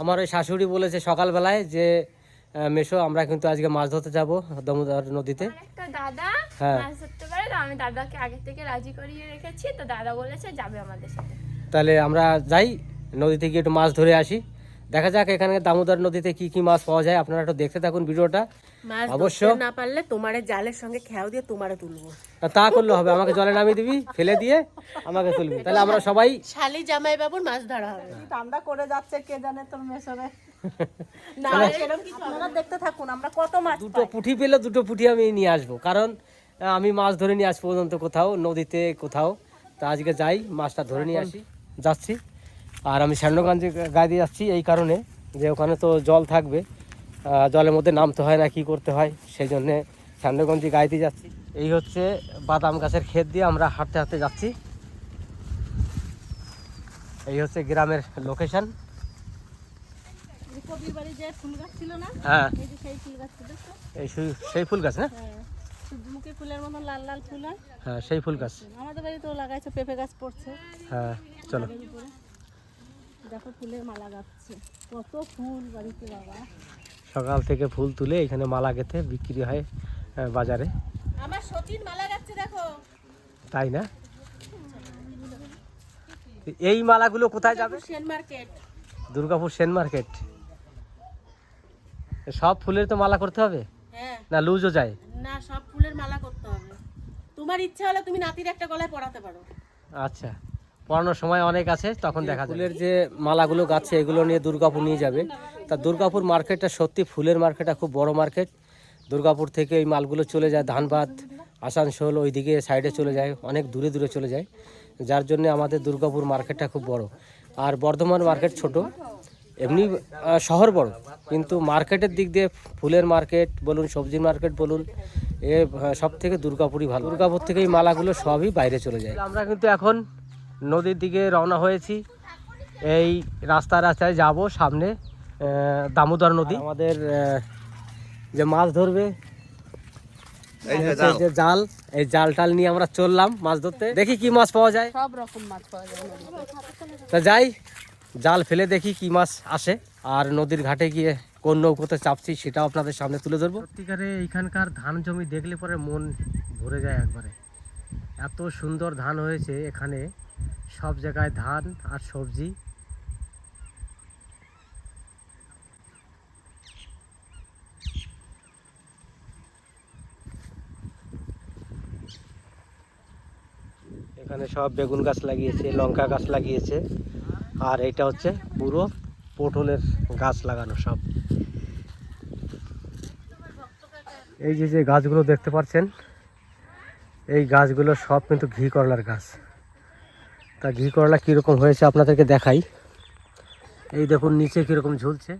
আমার ওই শাশুড়ি বলেছে সকালবেলায় যে মেশো আমরা কিন্তু আজকে মাছ ধরতে যাব দামোদর নদীতে। একটা দাদা হ্যাঁ। মাছ ধরতে পারে তো আমি দাদাকে আগে থেকে রাজি করিয়ে রেখেছি। তো দাদা বলেছে যাবে আমাদের সাথে। তাহলে আমরা যাই নদীতে গিয়ে একটু মাছ ধরে আসি। দেখা যাক এখানে দামোদর নদীতে কি কি মাছ পাওয়া যায় আপনারা একটু দেখতে থাকুন ভিডিওটা। অবশ্য। না পারলে তোমারে জালের সঙ্গে খেয়াও দিয়ে তোমারে তুলবো। তা করলে হবে আমাকে জলে নামিয়ে দিবি ফেলে দিয়ে আমাকে তুলবি। তাহলে আমরা সবাই শালি জামাই বাবুর মাছ ধরা হবে। ঠান্ডা করে যাচ্ছে কে জানে তোর মেশরে? না সেরকম কিছু আপনারা দেখতে থাকুন আমরা কত মাছ দুটো পুঁটি পেলে দুটো পুঁটি আমি নিয়ে আসব কারণ আমি মাছ ধরে নিয়ে আজ পর্যন্ত কোথাও নদীতে কোথাও তা আজকে যাই মাছটা ধরে নিয়ে আসি যাচ্ছি। আর আমি স্যান্ডগঞ্জে গায়ে দিয়ে যাচ্ছি এই কারণে যে ওখানে তো জল থাকবে। জলের মধ্যে নামতে হয় না কি করতে হয় সেই জন্যে স্যান্ডগঞ্জে গায়ে দিয়ে যাচ্ছি। এই হচ্ছে বাদাম গাছের ক্ষেত দিয়ে আমরা হাঁটতে হাঁটতে যাচ্ছি। এই হচ্ছে গ্রামের লোকেশন হ্যাঁ। এই সেই ফুল গাছ না? হ্যাঁ ফুলের মতন লাল লাল ফুল হয়। হ্যাঁ সেই ফুল গাছ। আমাদের বাড়িতেও লাগাইছে পেঁপে গাছ পড়ছে। হ্যাঁ চলো। দেখো ফুলের মালা গাচ্ছে কত ফুল বাড়িতে বাবা। সকাল থেকে ফুল তুলে এখানে মালা গেঁথে বিক্রি হয় বাজারে। আমার সতীন মালা গাচ্ছে দেখো। তাই না? এই মালাগুলো কোথায় যাবে? সেন মার্কেট। দুর্গাপুর সেন মার্কেট। সব ফুলের তো মালা করতে হবে? হ্যাঁ। না লুজও যায়? না সব ফুলের মালা করতে হবে। তোমার ইচ্ছা হলে তুমি নাতির একটা গলায় পরাতে পারো। আচ্ছা। পড়ানোর সময় অনেক আছে তখন দেখা যায় ফুলের যে মালাগুলো গাছে এগুলো নিয়ে দুর্গাপুর নিয়ে যাবে। তা দুর্গাপুর মার্কেটটা সত্যি ফুলের মার্কেটটা খুব বড় মার্কেট দুর্গাপুর থেকে এই মালগুলো চলে যায় ধানবাদ আসানসোল ওইদিকে সাইডে চলে যায় অনেক দূরে দূরে চলে যায়। যার জন্য আমাদের দুর্গাপুর মার্কেটটা খুব বড়। আর বর্ধমান মার্কেট ছোট এমনি শহর বড়। কিন্তু মার্কেটের দিক দিয়ে ফুলের মার্কেট বলুন সবজির মার্কেট বলুন এ সব থেকে দুর্গাপুরই ভালো। দুর্গাপুর থেকে এই মালাগুলো সবই বাইরে চলে যায়। আমরা কিন্তু এখন নদীর দিকে রওনা হয়েছি। এই রাস্তা রাস্তায় যাব সামনে দামোদর নদী। আমাদের যে মাছ ধরবে যে জাল। এই জাল টাল নিয়ে আমরা চললাম মাছ ধরতে। দেখি কি মাছ পাওয়া যায়। সব রকম মাছ পাওয়া যায় তা যাই জাল ফেলে দেখি কি মাছ আসে। আর নদীর ঘাটে গিয়ে কোন নৌকোতে চাপছি সেটাও আপনাদের সামনে তুলে ধরবো। সত্যিকারে এইখানকার ধান জমি দেখলে পরে মন ভরে যায় একবারে। এত সুন্দর ধান হয়েছে এখানে। সব জায়গায় ধান আর সবজি। এখানে সব বেগুন গাছ লাগিয়েছে, লঙ্কা গাছ লাগিয়েছে। আর এটা হচ্ছে পুরো পটলের গাছ লাগানো সব। এই যে যে গাছগুলো দেখতে পাচ্ছেন এই গাছগুলো সব কিন্তু ঘি করলার গাছ। তা ঘি করলা কীরকম হয়েছে আপনাদেরকে দেখাই। এই দেখুন নিচে কীরকম ঝুলছে।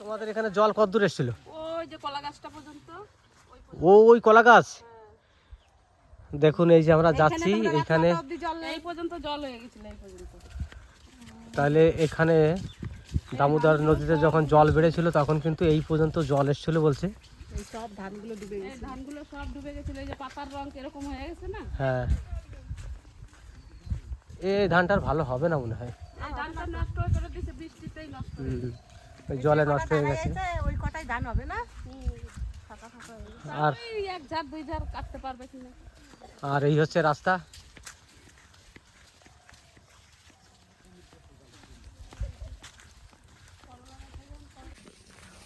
তোমাদের এখানে জল কত দূর এসেছিল? ওই যে কলা ও ওই কলা গাছ? দেখুন এই যে আমরা যাচ্ছি এখানে তাহলে এখানে দামোদর নদীতে যখন জল বেড়েছিল তখন কিন্তু এই পর্যন্ত জল এসেছিল বলছে। এই সব ধানগুলো ডুবে গেছে। ধানগুলো সব ডুবে গেছিল এই যে পাতার রং এরকম হয়ে গেছে না? হ্যাঁ। এই ধানটার ভালো হবে না মনে হয়। এই ধানটা নষ্ট হয়ে করে দিছে বৃষ্টিতেই নষ্ট ওই জলে নষ্ট হয়ে গেছে। ওই কটাই ধান হবে না? আর এই এক ঝাড় দুই ঝাড় কাটতে পারবে কিনা। আর এই হচ্ছে রাস্তা।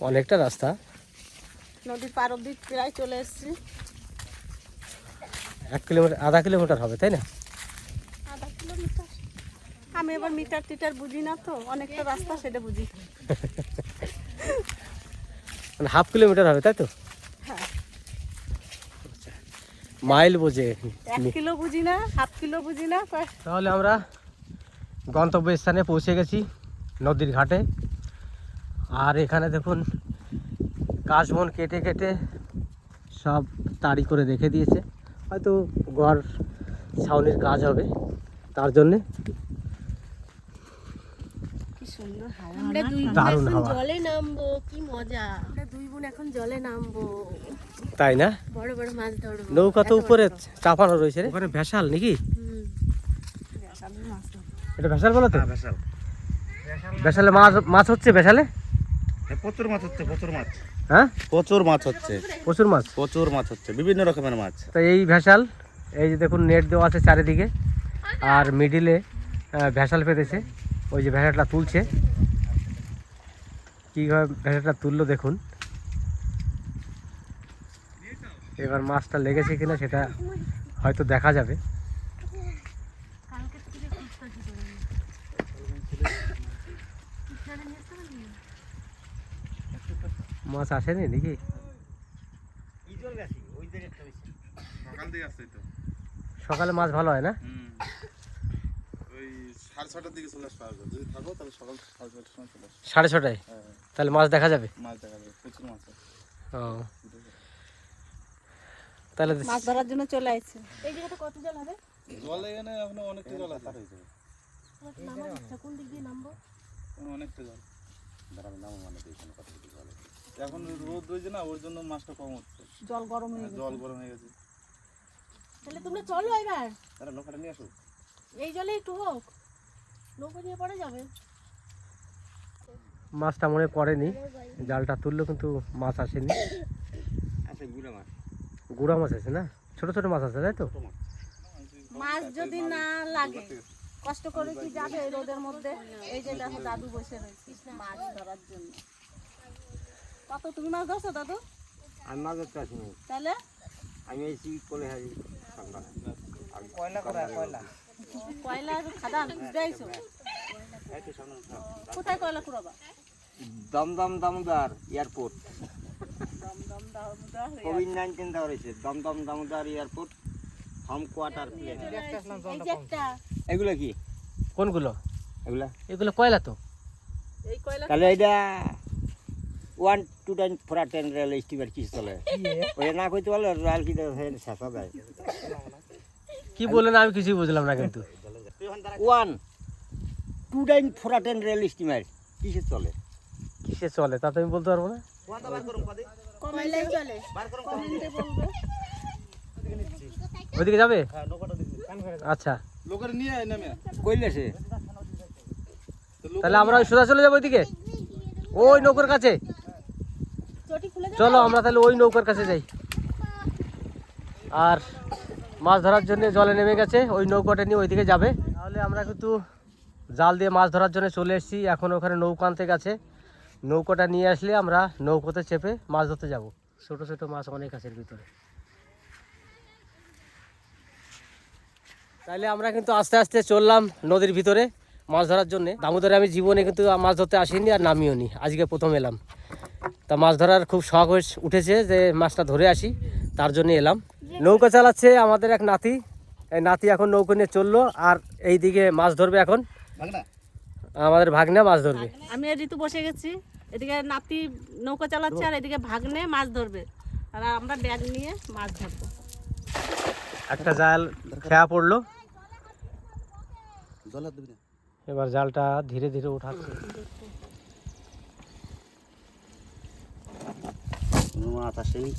অনেকটা রাস্তা। নদীর পার অব্দি প্রায় চলে এসেছি। এক কিলোমিটার আধা কিলোমিটার হবে তাই না? আধা কিলোমিটার। আমি এবার মিটার টিটার বুঝি না তো অনেকটা রাস্তা সেটা বুঝি। মানে হাফ কিলোমিটার হবে তাই তো? হ্যাঁ। মাইল বোঝে। এক কিলো বুঝি না হাফ কিলো বুঝি না তাহলে আমরা গন্তব্যস্থানে পৌঁছে গেছি নদীর ঘাটে। আর এখানে দেখুন কাশবন কেটে কেটে সব তাড়ি করে রেখে দিয়েছে। হয়তো ঘর ছাউনির কাজ হবে তার জন্যে কি সুন্দর হাওয়া। আমরা দুই বোন এখন জলে নামবো কি মজা। আমরা দুই বোন এখন জলে নামবো। তাই না? বড় বড় মাছ ধরবো। নৌকা তো উপরে চাপানো রয়েছে রে। ওখানে ভেসাল নাকি? এটা ভেসাল বলো তো? হ্যাঁ ভেসাল। ভেসালে মাছ মাছ হচ্ছে ভেসালে? প্রচুর মাছ হচ্ছে প্রচুর মাছ। হ্যাঁ? প্রচুর মাছ হচ্ছে। প্রচুর মাছ? প্রচুর মাছ হচ্ছে বিভিন্ন রকমের মাছ। তো এই ভেসাল এই যে দেখুন নেট দেওয়া আছে চারিদিকে আর মিডিলে ভেসাল পেতেছে ওই যে ভেসালটা তুলছে। কীভাবে ভেসালটা তুললো দেখুন। এবার মাছটা লেগেছে কিনা সেটা হয়তো দেখা যাবে। মাছ আসেনি নাকি? সকাল দিকে আসছে তো সকালে মাছ ভালো হয় না? সাড়ে ছটায়? তাহলে মাছ দেখা যাবে? মাছ দেখা যাবে প্রচুর মাছ আছে ও। তাহলে মাছ ধরার জন্য চলে আসছে এই জায়গাটা কত জল হবে? জল এখানে এখনও অনেকটা জল। আছে তোমার নামার কোন দিক দিয়ে নামবো? এখনও অনেকটা জল। এখন রোদ রয়েছে না ওর জন্য মাছটা কম হচ্ছে। জল গরম হয়ে আর জল গরম হয়ে গেছে। তাহলে তোমরা চলো এবার। তারা নৌকাটা নিয়ে আসো। এই জলে একটু হোক। নৌকো নিয়ে পরে যাবে। মাছটা মনে পড়েনি। জালটা তুললো কিন্তু মাছ আসেনি। আছে গুড়া মাছ। গুড়া মাছ আছে না? ছোট ছোট মাছ আছে তাই তো? মাছ। যদি না লাগে কষ্ট করে কি যাবে রোদের মধ্যে? এই যে দেখো দাদু বসে রয়েছে মাছ ধরার জন্য। কত তুমি মাছ ধরছো দাদু আমি মাছ ধরতে আসিনি তাহলে? আমি এসি কোলে হারি সন্ধ্যা কয়লা খাদান দিয়েছ কোথায় কয়লা কুড়াবা? Dumdum Damodar airport. COVID nineteen দেওয়া রয়েছে। Dumdum Damodar airport home quarter plane এগুলো কি? কোনগুলো? এগুলা? এগুলো কয়লা তো? তাহলে এটা one two time four ten rail steamer কি চলে? ওই না কইতে পারলে রয়্যাল কি শেষা যায় কি বললেন আমি কিছুই বুঝলাম না কিন্তু। One two time four ten rail steamer কিসে চলে? কিসে চলে? তা তো আমি বলতে পারব না। ওইদিকে যাবে? আচ্ছা। লোকের নিয়ে কইলে সে? তাহলে আমরা ওই সোজা চলে যাব ওইদিকে? ওই নৌকার কাছে। চলো, আমরা তাহলে ওই নৌকার কাছে যাই। আর মাছ ধরার জন্য জলে নেমে গেছে, ওই নৌকাটা নিয়ে ওইদিকে যাবে। তাহলে আমরা কিন্তু জাল দিয়ে মাছ ধরার জন্য চলে এসেছি, এখন ওখানে নৌকা আনতে গেছে। নৌকাটা নিয়ে আসলে আমরা নৌকোতে চেপে মাছ ধরতে যাব। ছোট ছোট মাছ অনেক আছে ভিতরে। তাহলে আমরা কিন্তু আস্তে আস্তে চললাম নদীর ভিতরে মাছ ধরার জন্য। দামোদরে আমি জীবনে কিন্তু মাছ ধরতে আসিনি আর নামিও নি আজকে প্রথম এলাম। তা মাছ ধরার খুব শখ হয়ে উঠেছে যে মাছটা ধরে আসি তার জন্য এলাম। নৌকা চালাচ্ছে আমাদের এক নাতি এই নাতি এখন নৌকো নিয়ে চলল আর এই দিকে মাছ ধরবে এখন। আমাদের ভাগ্নে মাছ ধরবে। আমি ঋতু বসে গেছি এদিকে নাতি নৌকা চালাচ্ছে আর এদিকে ভাগ্নে মাছ ধরবে। আর আমরা ব্যাগ নিয়ে মাছ ধরবো। একটা জাল খেয়া পড়ল। এবার জালটা ধীরে ধীরে উঠাচ্ছে। কোনো মাছ আসেনি।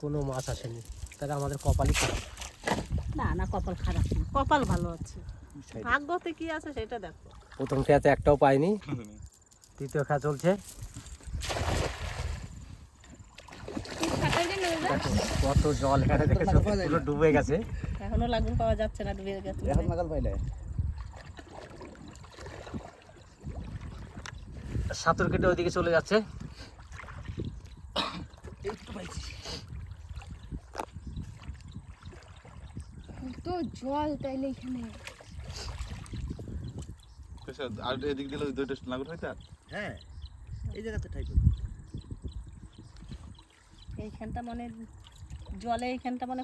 কোনো মাছ আসেনি। তাহলে আমাদের কপালই খারাপ। না না কপাল খারাপ না। কপাল ভালো আছে। ভাগ্যতে কি আছে সেটা দেখো। প্রথম খেয়াতে একটাও পাইনি। তৃতীয় খেয়া চলছে। কত জল এখানে দেখেছ? পুরো ডুবে গেছে। এখনও লাগুন পাওয়া যাচ্ছে না ডুবে গেছে। এখন নাগাল পাইলে। সাঁতর কেটে ওইদিকে চলে যাচ্ছে। তো জল তাইলে এখানে। আর এদিক দিলে ওই দুইটা হইতে হ্যাঁ এই জায়গাতে ঠাই এইখানটা মানে জলে এইখানটা মানে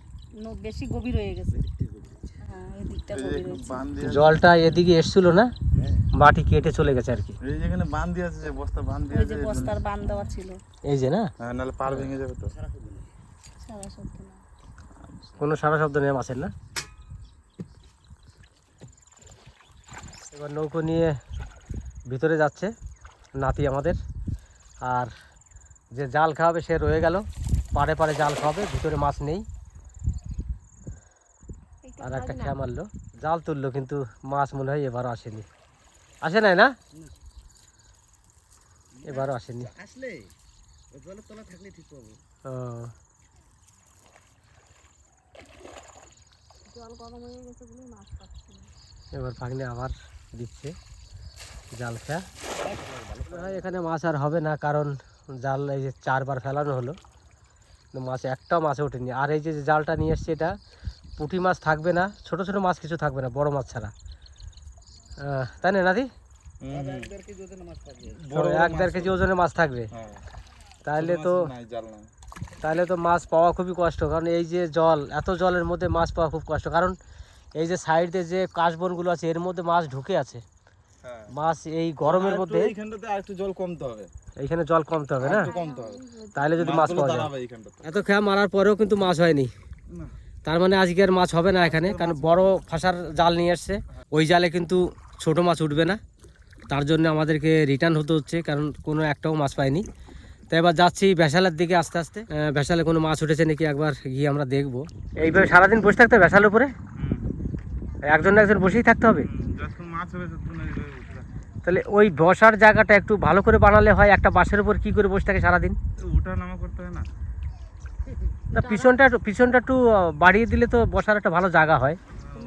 বেশি গভীর হয়ে গেছে। হ্যাঁ এই দিকটা গভীর জলটা এদিকে এসছিল না? মাটি কেটে চলে গেছে আর কি। এই যেখানে দিয়ে আছে যে বস্তা দিয়ে আছে বস্তার দেওয়া ছিল। এই যে না? হ্যাঁ নাহলে পার ভেঙে যাবে তো। সারা সত্যি না। কোনো সারা শব্দ নেই মাছের না? এবার নৌকো নিয়ে ভিতরে যাচ্ছে নাতি আমাদের। আর যে জাল খাওয়াবে সে রয়ে গেল। পাড়ে পাড়ে জাল খাওয়াবে ভিতরে মাছ নেই। আর একটা খেয়া মারলো। জাল তুললো কিন্তু মাছ মনে হয় এবারও আসেনি। আসে নাই না? এবারও আসেনি। আসলে জলের তলা থাকলে ঠিক পাবো। ও, জল গরম হয়ে গেছে বলে মাছ পাচ্ছি এবার ভাগ্নে আবার দিচ্ছে জাল খেয়া এখানে মাছ আর হবে না কারণ জাল এই যে চারবার ফেলানো হলো। মাছ একটাও মাছে ওঠেনি। আর এই যে জালটা নিয়ে এসছে এটা পুঁটি মাছ থাকবে না ছোট ছোট মাছ কিছু থাকবে না বড় মাছ ছাড়া। তাই না নাদি এক দেড় কেজি ওজনের মাছ থাকবে। হ্যাঁ। তাহলে তো তাহলে তো মাছ পাওয়া খুবই কষ্ট কারণ এই যে জল এত জলের মধ্যে মাছ পাওয়া খুব কষ্ট। কারণ এই যে সাইডে যে কাশবনগুলো আছে এর মধ্যে মাছ ঢুকে আছে। হ্যাঁ। মাছ এই গরমের মধ্যে এইখানটাতে জল কমতে হবে। এইখানে জল কমতে হবে না? তাহলে যদি মাছ পাওয়া যায়। এত খেয়া মারার পরেও কিন্তু মাছ হয়নি। তার মানে আজকে আর মাছ হবে না এখানে কারণ বড় ফাঁসার জাল নিয়ে এসছে। ওই জালে কিন্তু ছোট মাছ উঠবে না। তার জন্য আমাদেরকে রিটার্ন হতে হচ্ছে কারণ কোনো একটাও মাছ পাইনি। তাই এবার যাচ্ছি ভেসালের দিকে আস্তে আস্তে। ভেসালে কোনো মাছ উঠেছে নাকি একবার গিয়ে আমরা দেখব। এইভাবে সারাদিন বসে থাকতে হবে ভেসালের উপরে? একজন না একজন বসেই থাকতে হবে। তাহলে ওই বসার জায়গাটা একটু ভালো করে বানালে হয় একটা বাঁশের উপর কি করে বসে থাকে সারাদিন? উঠা নামা করতে হয় না। না পিছনটা পিছনটা একটু বাড়িয়ে দিলে তো বসার একটা ভালো জায়গা হয়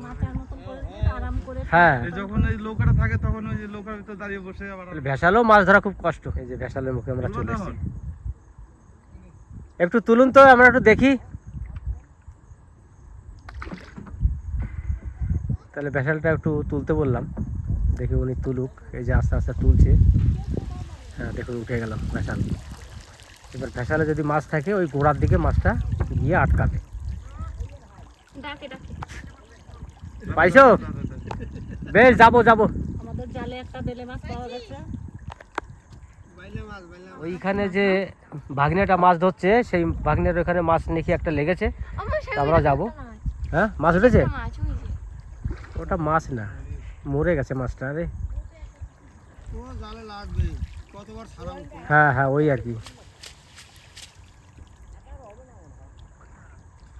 মাথার মতন করে দিয়ে আরাম করে হ্যাঁ। যখন এই নৌকাটা থাকে তখন ওই যে নৌকার ভিতর দাঁড়িয়ে বসে আবার ভেসালেও মাছ ধরা খুব কষ্ট। এই যে ভেসালের মুখে আমরা চলে এসেছি। একটু তুলুন তো আমরা একটু দেখি। তাহলে ভেসালটা একটু তুলতে বললাম। দেখি উনি তুলুক। এই যে আস্তে আস্তে তুলছে। হ্যাঁ দেখুন উঠে গেলাম ভেসাল এবার ভেসালে যদি মাছ থাকে ওই গোড়ার দিকে মাছটা গিয়ে আটকাবে। পাইছো? বেশ যাব যাব। আমাদের জালে একটা বেলে মাছ পাওয়া গেছে। ওইখানে যে ভাগ্নেটা মাছ ধরছে সেই ভাগ্নের ওখানে মাছ নাকি একটা লেগেছে। তা আমরা যাব। হ্যাঁ মাছ উঠেছে। ওটা মাছ না মরে গেছে মাছটা আরে। হ্যাঁ হ্যাঁ ওই আর কি।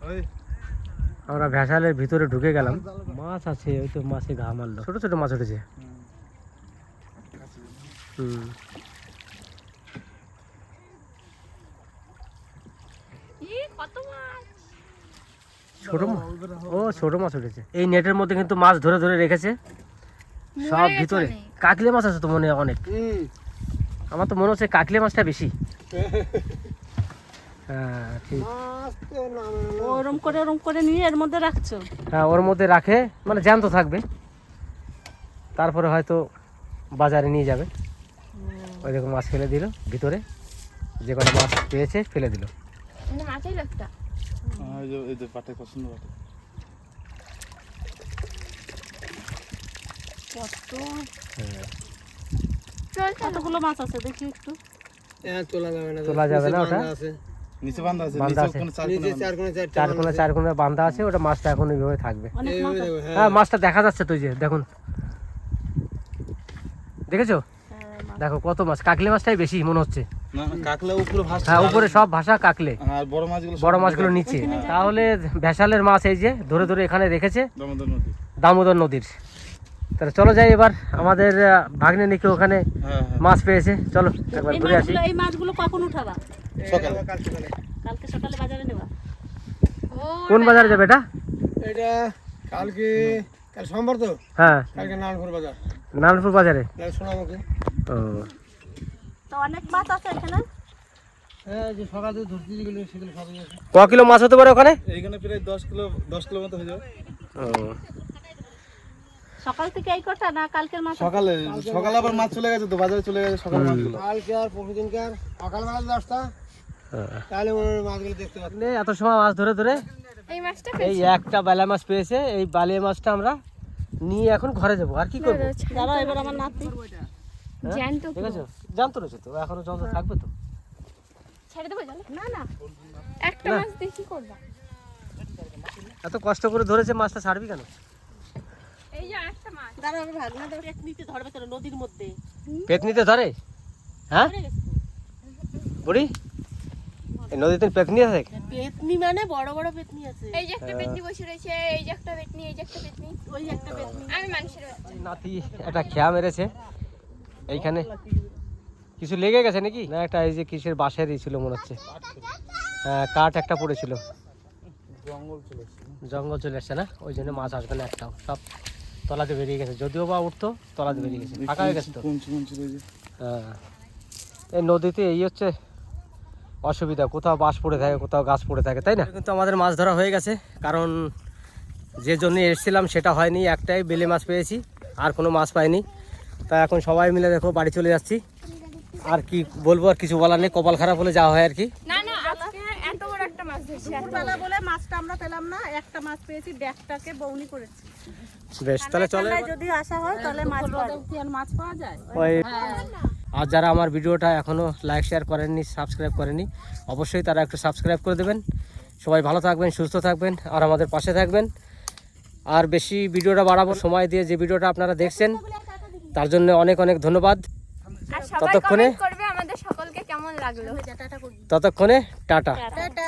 ওই আমরা ভেসালের ভিতরে ঢুকে গেলাম। মাছ আছে ওই তো মাছে ঘা মারলো। ছোট ছোট মাছ উঠেছে। হুম। মাছ? ছোট ও ছোট মাছ উঠেছে। এই নেটের মধ্যে কিন্তু মাছ ধরে ধরে রেখেছে। সব ভিতরে। কাকলে মাছ আছে তো মনে হয় অনেক। আমার তো মনে হচ্ছে কাকলে মাছটা বেশি। ওরম করে ওরম করে নিয়ে এর মধ্যে রাখছো? হ্যাঁ ওর মধ্যে রাখে মানে জ্যান্ত থাকবে। তারপরে হয়তো বাজারে নিয়ে যাবে। ওই দেখো মাছ ফেলে দিল ভিতরে। যে কটা মাছ পেয়েছে ফেলে দিল। মানে হ্যাঁ, এই যে এই যে পাটে পছন্দ পাটে। কত? চল চল কতগুলো মাছ আছে? দেখি একটু। তোলা যাবে না। ওটা? নিচে বান্ধা আছে বাঁধা আছে। চার কোণে বাঁধা। চার কোণে চার আছে ওটা মাছটা এখন ওইভাবে থাকবে। আছে হ্যাঁ। মাছটা দেখা যাচ্ছে তুই যে দেখুন। দেখেছ? হ্যাঁ, দেখো কত মাছ কাকলে মাছটাই বেশি মনে হচ্ছে। না না, কাকলা উপরে হ্যাঁ উপরে সব ভাষা কাকলে। আর বড় মাছগুলো নিচে। তাহলে ভেসালের মাছ এই যে ধরে ধরে এখানে রেখেছে। দামোদর নদীর। তাহলে চলো যাই এবার আমাদের ভাগ্নে নাকি ওখানে হ্যাঁ হ্যাঁ। মাছ পেয়েছে। চলো একবার ঘুরে আসি। এই মাছগুলো কখন উঠাবা? সকালে। কালকে সকালে বাজারে নেবা? কোন বাজারে যাবে এটা? এটা কালকে কাল সোমবার তো? হ্যাঁ। কালকে নারায়ণপুর বাজার। নারায়ণপুর বাজারে? সোনামুখী ও। তো অনেক মাছ আছে এখানে? হ্যাঁ ক কিলো মাছ হতে পারে ওখানে? এইখানে প্রায় দশ কিলো দশ কিলো মতো হয়ে যাবে। সকাল থেকে এই কটা না কালকের মাছ সকালে সকালে আবার মাছ চলে গেছে তো বাজারে চলে গেছে সকালে মাছগুলো। কালকে আর পরশু দিনকার সকালবেলা দশটা। তাহলে ওই মাছগুলো দেখতে পাচ্ছি এত সময় মাছ ধরে ধরে। এই মাছটা এই একটা বেলা মাছ পেয়েছে এই বালিয়া মাছটা আমরা নিয়ে এখন ঘরে যাব আর কি করব? দাঁড়াও এবার আমার নাতি। জ্যান্ত ঠিক আছে? জানতো রয়েছে তো এখনও জল থাকবে তো। ছেড়ে দেবো জলে? না না। একটা মাছ দিয়ে কি করবা? এত কষ্ট করে ধরেছে মাছটা ছাড়বি কেন? এই যে একটা মাছ। দাঁড়াও আমি ভাগনা দাও এক ধরবে কেন? নদীর মধ্যে। পেট নিতে ধরে হ্যাঁ। বুড়ি? এই নদীতে পেতনি আছে? পেতনি মানে বড় বড় পেতনি আছে। এই যে একটা পেতনি বসে রয়েছে এই যে একটা পেতনি এই যে একটা পেতনি। ওই যে একটা পেতনি। আমি মানুষের বাচ্চা। নাতি একটা খেয়া মেরেছে। এইখানে কিছু লেগে গেছে নাকি? না একটা এই যে কিসের বাঁশেরই ছিল মনে হচ্ছে। হ্যাঁ কাঠ একটা পড়েছিল। জঙ্গল চলে আসছে না? ওই জন্য মাছ আসবে না একটাও। সব তলাতে বেরিয়ে গেছে। যদিও বা উঠতো তলাতে বেরিয়ে গেছে। ফাঁকা হয়ে গেছে তো। হ্যাঁ। এই নদীতে এই হচ্ছে অসুবিধা। কোথাও বাঁশ পড়ে থাকে কোথাও গাছ পড়ে থাকে তাই না? কিন্তু আমাদের মাছ ধরা হয়ে গেছে কারণ যে জন্য এসেছিলাম সেটা হয়নি একটাই বেলে মাছ পেয়েছি আর কোনো মাছ পাইনি। তা এখন সবাই মিলে দেখো বাড়ি চলে যাচ্ছি। আর কি বলব আর কিছু বলার নেই কপাল খারাপ হলে যাওয়া হয় আর কি। না না আজকে এত বড় একটা মাছ ধরছি দুপুরবেলা বলে মাছটা আমরা পেলাম না একটা মাছ পেয়েছি ব্যাগটাকে বৌনি করেছি। বেশ তাহলে চলে যদি আসা হয় তাহলে মাছ পাওয়া যায়। মাছ পাওয়া যায় ওই আর যারা আমার ভিডিওটা এখনও লাইক শেয়ার করেননি সাবস্ক্রাইব করেননি অবশ্যই তারা একটু সাবস্ক্রাইব করে দেবেন। সবাই ভালো থাকবেন সুস্থ থাকবেন আর আমাদের পাশে থাকবেন। আর বেশি ভিডিওটা বাড়াবো সময় দিয়ে যে ভিডিওটা আপনারা দেখছেন তার জন্য অনেক অনেক ধন্যবাদ। ততক্ষণে- কমেন্ট করবে আমাদের সকলকে কেমন লাগল। ততক্ষণে টাটা। টাটা।